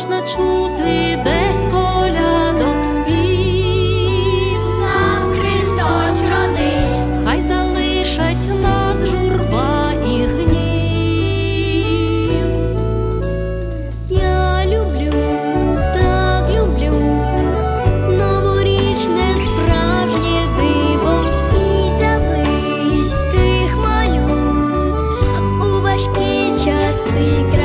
можна чути десь колядок спів. Там Христос родись, хай залишать нас журба і гнів. Я люблю, так люблю, новорічне справжнє диво і заблизьких малю у важкі часи.